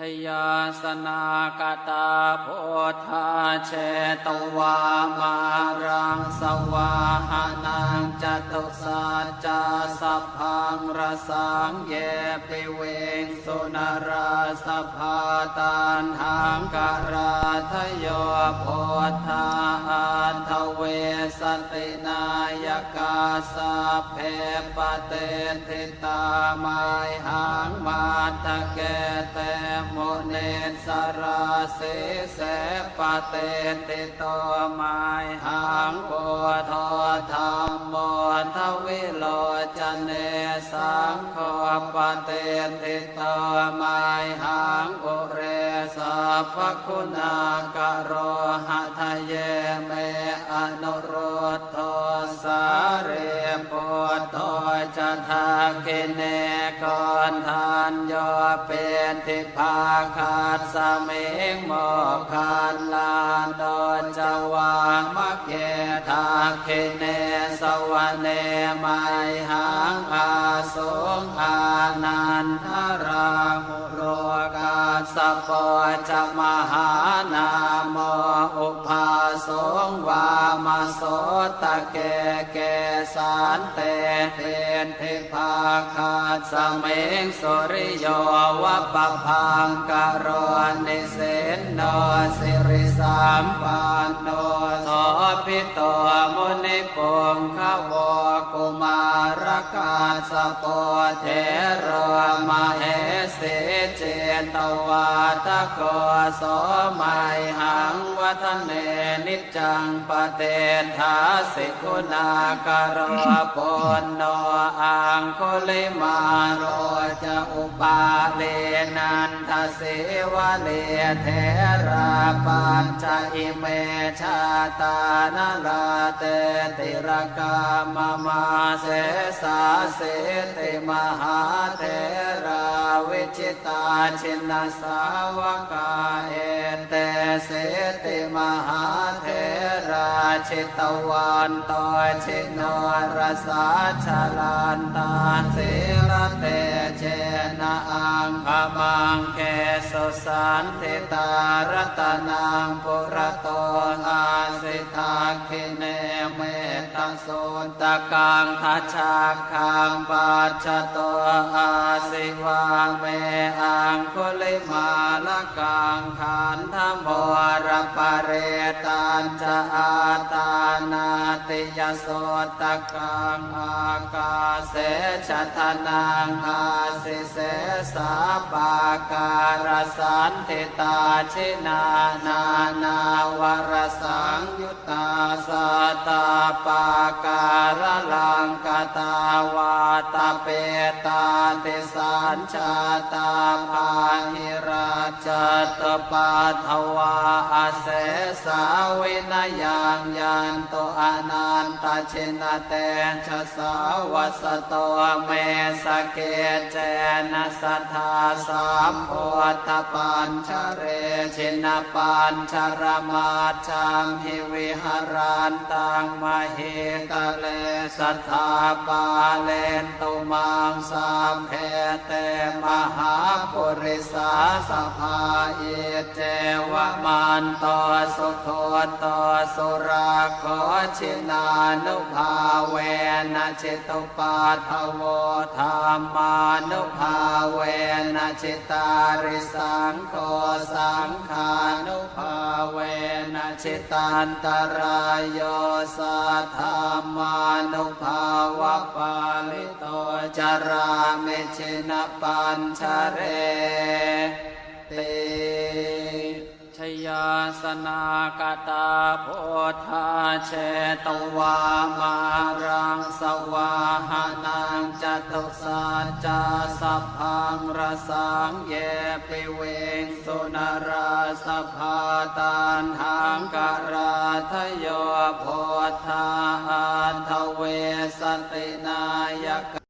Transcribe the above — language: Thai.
ชยาสนากตาโพธาเชตวามารังสวาหานังจตุสัจจะสัพพังรสังเยปิเวงสุนราสภาตันหังการาทโยโพธาอันทเวสตินายกาสาเพปเตทิตามายหังมาทะเกเตมเนสราเสเสปเตติโตมายหังโพธธรรมโมทวิโลจเนสังโฆปเตติโตมายหังอุเรสัพคุณากโรหะทะเยเมอนุโรธโทสาเรปุตโตจทาคิเน อนทานโยเป็นทิพาคาดสมิงโมคันลานโดจวามะเกทาคิเนสวเนมัยหังอาสงอานันทรามุโรกาสปอจะมหานา อุปาสงวามาโสตะเกเกสานเตเทนเทพาคาสเมงสุริโยวะปะพังกโรนิเสนโนสิริสามปันโนสพิโตมุนิปุงขวกุมารกาสปเทรมาเหสิเจตวาตะโกสมัยหังวัฒเนนิจจังปะเตทาสิกุณากรปุณโนอังคุลิมาโรจะอุปาเลนันทเสวะเลเทราปัญจอิเมชาตานาลาเตติรกามมาเสสาเสติมหาเท จิตาชินสาวกาเอเตเสติมหาเทราชิตวันตอชินรสาชลันตาเสรเตเจ นะอังขมังเคสุสันติตารตนังปุระโตอาสิทาคิเนเมตโสตะกังทัชาคังปัจจโตอาสิวาเมอังคุลิมาละกังขันธโมรปะเรตันจะอาตานาติยโสตะกังอากาเสชะทนังอาสิเสสาปาการสันติตาชินานา นาวรสังยุตตาส ตาปาการลังกตาวาตาเปตาติสัญชาตาภาหิราชตปาทวาอาเสสาวินยังยันโตอนันตชินเตชะสาวัสโตเมสเกเจนะสัทธาสามโพธปัญชเรชินปัญชรมาจังหิวิหารันตังมเหกะเลสัทธาปาเลนตุมังสามเพเตมหาปุริสาสภาเอเจวะมันโตสุโคโตสุราโคชินานุภาเวนะจิตุปาทโวธรรมานุภาเวนะจิตาริสังโฆสังขานุภาเวนะจิตันตรายโยสัทธามานุภาวะปาลิโตจารามิชินปัญชเรเตชยาสนากตาโพธาเชตวามารังสวา ตุสัจจสัพพังรสังเยปิเวงสุนราสภาตานหังการาทโยโพธาอัทเวสตินายก